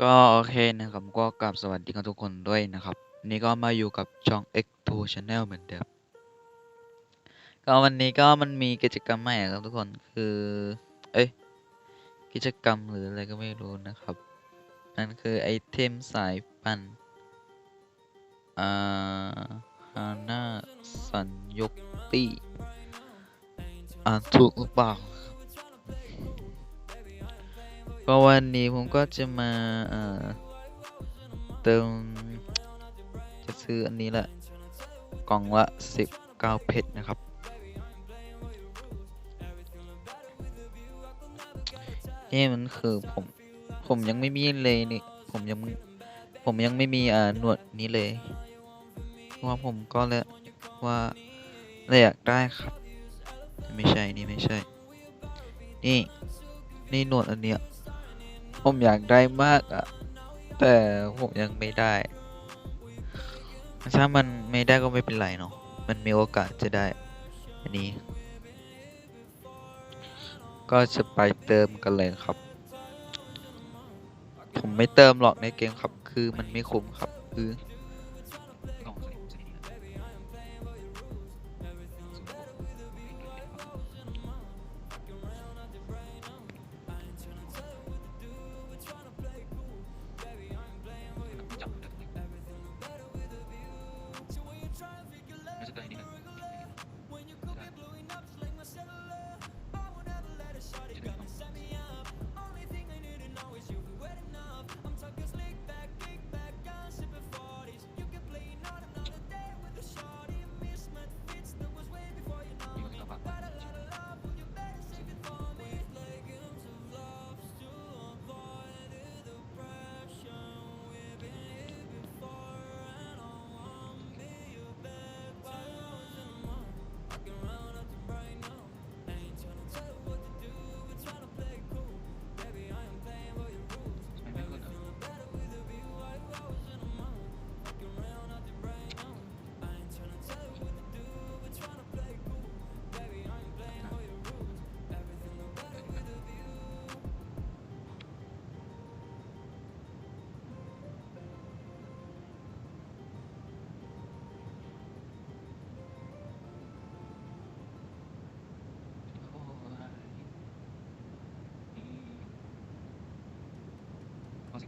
ก็โอเคนะครับก็กลับสวัสดีกันทุกคนด้วยนะครับวันนี่ก็มาอยู่กับช่อง X2 Channel เหมือนเดิมก็วันนี้ก็มันมีกิจกรรมใหม่ครับทุกคนคือ เอ้ยกิจกรรมหรืออะไรก็ไม่รู้นะครับ นั่นคือไอเทมสายปั่นอ่าฮาน่าสัญยกตี้อ่านถูกหรือเปล่า ก็วันนี้ผมก็จะมาเติม จะซื้ออันนี้แหละกล่องละ19เพชรนะครับ นี่มันคือผม ผมยังไม่มีเลยนี่ ผมยัง ผมยังไม่มีอ่าหนวดนี้เลยเพราะว่าผมก็เลยว่าเลยอยากได้ครับ ไม่ใช่ นี่ไม่ใช่ นี่ นี่หนวดอันเนี้ย ผมอยากได้มากอะแต่ผมยังไม่ได้ถ้ามันไม่ได้ก็ไม่เป็นไรเนาะมันมีโอกาสจะได้ อันนี้ ก็จะไปเติมกันเลยครับ ผมไม่เติมหรอกในเกมครับ คือมันไม่คุ้มครับ คือ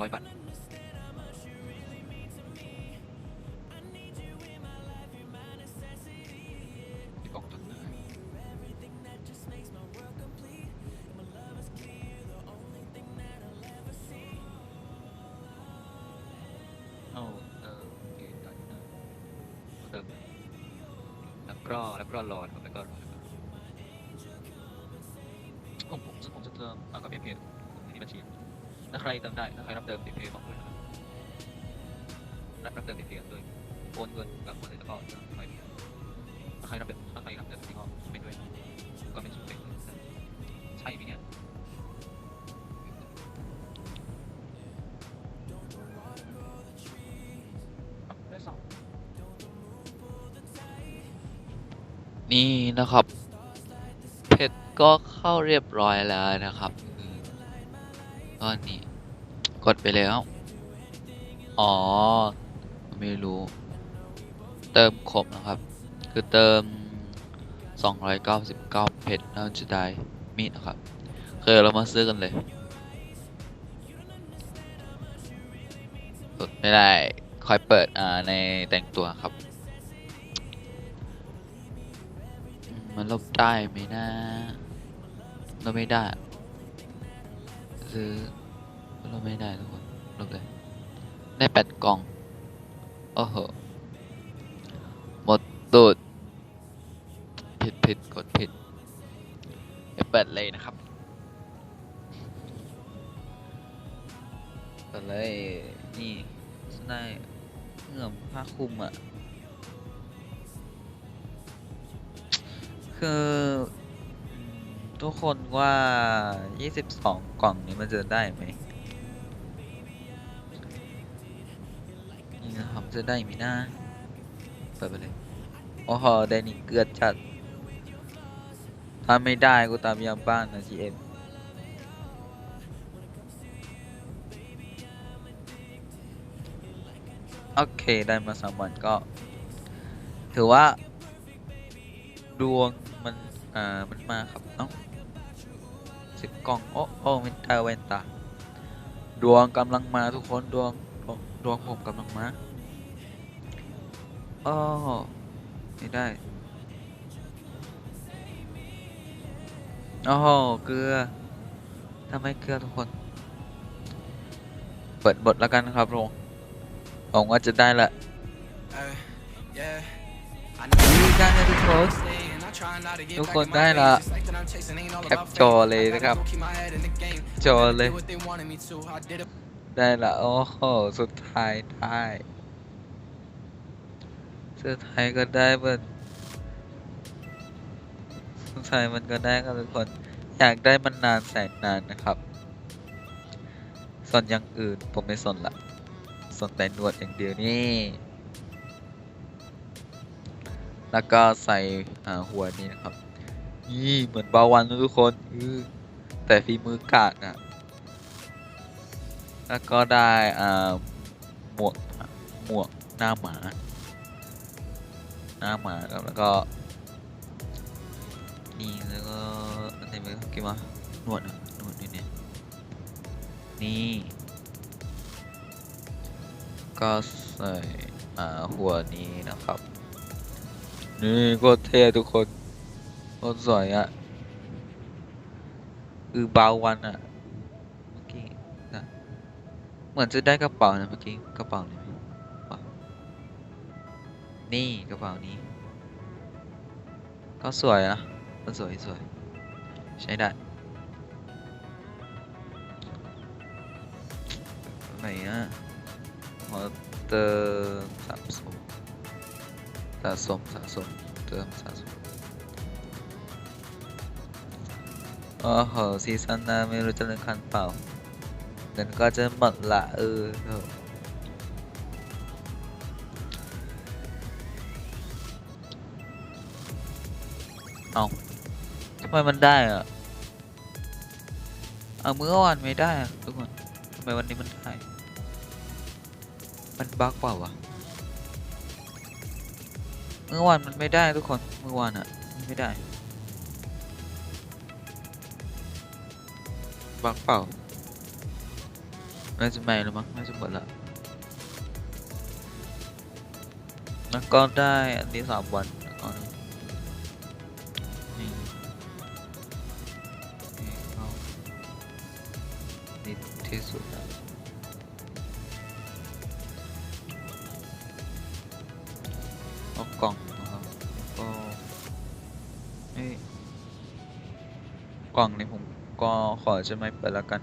ร้อยบาทมีกล่องจดหมาเอาเออโอเคได้ได้เติมแล้วก็แล้วก็รอครับแล้วก็รอแล้วก็รอผมผมผมจะเติมเอากับเพจในบัญชี ถ้าใครเติมได้ถ้าใครรับเติมเพจบอกด้วยนะครับรับรับเติมเพจด้วยโอนเงินกับคนอื่นแล้วก็ใครถ้าใครรับเติมถ้าใครรับเติมที่ก็เป็นด้วยก็เป็นสุดเป็นใช่ไหมเนี่ยนี่นะครับ เพชรก็เข้าเรียบร้อยแล้วนะครับ ก็นี่กดไปแล้ว อ๋อ ไม่รู้ เติมครบนะครับ คือเติม 299 เพชรแล้วจะได้มีดนะครับ เคยเรามาซื้อกันเลยกดไม่ได้คอยเปิดอ่าในแต่งตัวครับมมันลบได้ไหมนะลบไม่ได้ซื้อ ลบไม่ได้ทุกคนลบเลย ได้แปดกล่อง โอ้โห หมดตูด ผิดผิดกดผิดไปเปิดเลยนะครับก็เลย นี่ได้เหงื่อผ้าคลุมอะคือทุกคนว่า 22 กล่องนี้มันจะได้ไหม นะครับ จะได้ไหมนะเปิดไปเลย โอ้โหได้นี่เกลือจัด ถ้าไม่ได้กูตามยามบ้านนะ GM โอเค ได้มาสามวันก็ ถือว่า ดวงมัน อ่า มันมาครับเอ้าสิบกล่อง โอ้โอ้เวนตาเวนตา ดวงกำลังมาทุกคน ดวง ดวงผมกำลังมา โอ้ไม่ได้โอ้เกลือทำไมเกลือทุกคน เปิดบทแล้วกันครับลงหวังว่าจะได้ละทุกคนได้ละแคปจอเลยนะครับ จอเลย ได้ละโอ้โหสุดท้ายได้ สุดท้ายก็ได้เบิดสุดท้ายมันก็ได้ครับทุกคน อยากได้มันนานแสนนานนะครับ ส่วนอย่างอื่นผมไม่สนละสนแต่หนวดอย่างเดียวนี่ แล้วก็ใส่อ่าหัวนี้นะครับ นี่เหมือนบาวันทุกคนอแต่ฝีมือกากอะแล้วก็ได้อ่าหมวกหมวกหน้าหมา หน้าหมาครับแล้วก็นี่แล้วก็อะไรไปกี่มาหนวดหนวดนี่เนี่ยนี่ก็ใส่อาหัวนี้นะครับ นี่ก็เท่ทุกคนโคตรสวยอะคือเบาวันอะเมื่อกี้นะเหมือนจะได้กระเป๋านะเมื่อกี้กระเป๋านี่วะ นี่กระเป๋านี้ ก็สวยนะก็สวยสวย ใช้ได้ไหนอะมอเตอร์สะสมสะสมสะสมเติมสะสมโอ้โหซีซั่นหน้าไม่รู้จะเล่นคันเปล่าเงินก็จะหมดละเออ เอาทำไมมันได้อะเอาเมื่อวานไม่ได้อะทุกคนทำไมวันนี้มันได้ มันบั๊กเปล่าวะเมื่อวานมันไม่ได้ทุกคน เมื่อวานอะมันไม่ได้บั๊กเปล่าน่าจะไม่แล้วมั้งน่าจะหมดละแล้วก็ได้อันที่สามวัน เอากล่องนะครับก็เอ้กล่องนี้ผมก็ขอจะไม่เปิดล้วกัน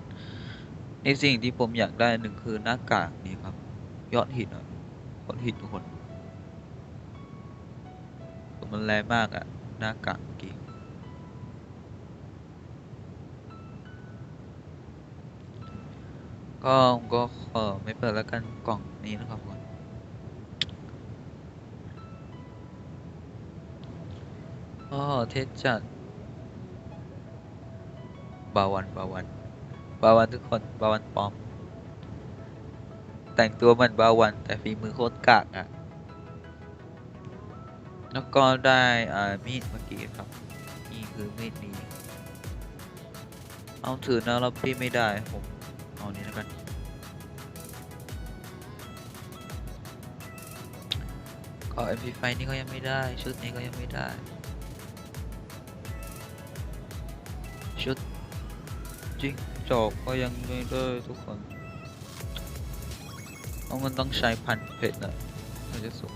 ในสิ่งที่ผมอยากได้หนึ่งคือหน้ากากนี้ครับ ยอดหินอะยอดหินทุกคนมันแรงมากอะหน้ากากเมื่อกี้ก็ผมก็ขอไม่เปิดแล้วกันกล่องนี้นะครับทุกคน อ๋อเทสจัดบาวันบาวันบาวันทุกคนบาวันปลอม แต่งตัวเหมือนบาวันแต่ฝีมือโคตรกากอะแล้วก็ได้อ่ามีดเมื่อกี้ครับนี่คือมีดนี้เอาถือนะแล้วพี่ไม่ได้ผมเอานี้แล้วกันก็ MP5 นี่ก็ยังไม่ได้ ชุดนี้ก็ยังไม่ได้ จิ้งจอกก็ยังไม่ได้ทุกคนเพราะมันต้องใช้พันเพชรนะถ้าจะสูง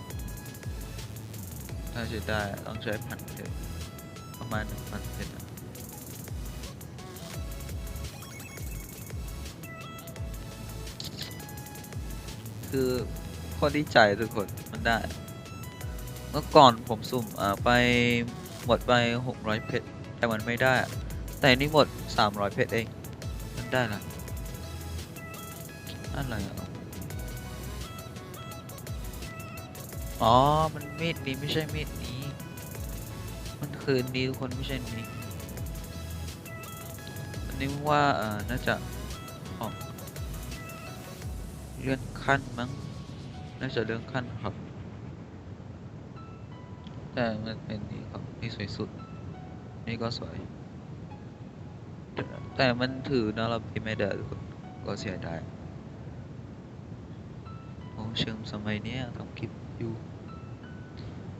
ถ้าจะได้ต้องใช้พันเพชรประมาณหนึ่งพันเพชรนะคือคตรดีใจทุกคนมันได้ เมื่อก่อนผมสุ่มไปหมดไปหกร้อยเพชรแต่มันไม่ได้อะ แต่นี่หมดสามร้อยเพชรเองมันได้ละอะไรอะอ๋อ มันมีดนี้ไม่ใช่มีดนี้ มันคือนนี้ทุกคนไม่ใช่นี้อันนี้ว่าเออน่าจะออกเลื่อนขั้นมั้ง น่าจะเลื่อนขั้นครับ แต่มันเป็นนี่ครับ นี่สวยสุด นี่ก็สวย แต่มันถือนาราบีไม่ได้ทุกคนก็เสียดายโอ้เชิงสมัยเนี้ยทำคลิปอยู่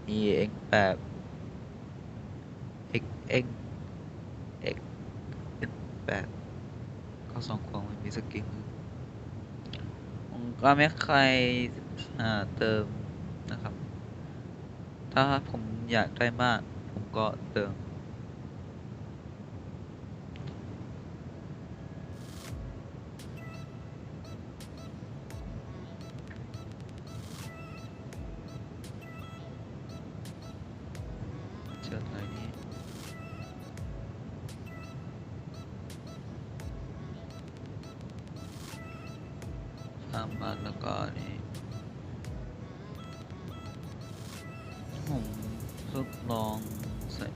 นี่เองแบบเอกเองเอกเป็นแบบก็สองของมันมีสกินผมก็ไม่ใครเติมนะครับ ถ้าผมอยากได้มาก ผมก็เติม สามบาทแล้วก็นี่ผมทดลองใส่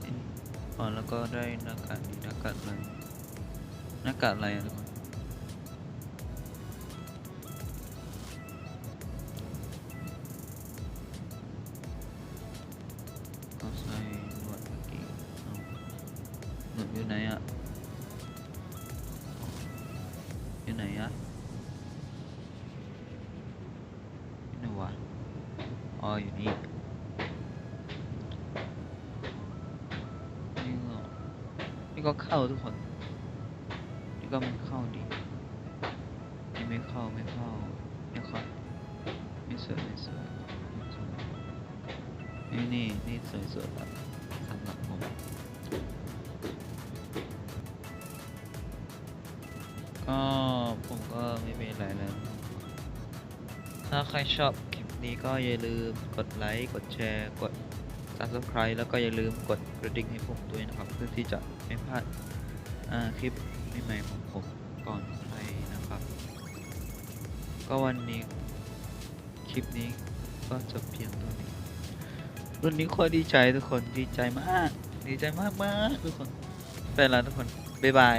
อ๋อแล้วก็ได้หน้ากากนี้หน้ากากอะไรหน้ากากอะไรอะทุกคนก็ใส่หนวดเมื่อกี้หนวดอยู่ไหนอะอยู่ไหนอะอยู่ไหนวะ อ๋ออยู่นี่นี่ก็นี่ก็เข้าทุกคนนี่ก็ไม่เข้าดีนี่ไม่เข้าไม่เข้าไม่เข้าไม่สวยไม่สวยนี่นี่นี่สวยสวยแบบสำหรับผมก็ผมก็ไม่มีอะไรแล้วถ้าใครชอบ นี้ก็อย่าลืมกดไลค์กดแชร์ กด subscribe แล้วก็อย่าลืมกดกระดิ่งให้ผมด้วยนะครับ เพื่อที่จะไม่พลาดคลิปใหม่ๆของผมก่อนใครนะครับ ก็วันนี้คลิปนี้ก็จบเพียงเท่านี้วันนี้โคตรดีใจทุกคนดีใจมาก ดีใจมากมากทุกคนไปแล้วทุกคนบ๊ายบาย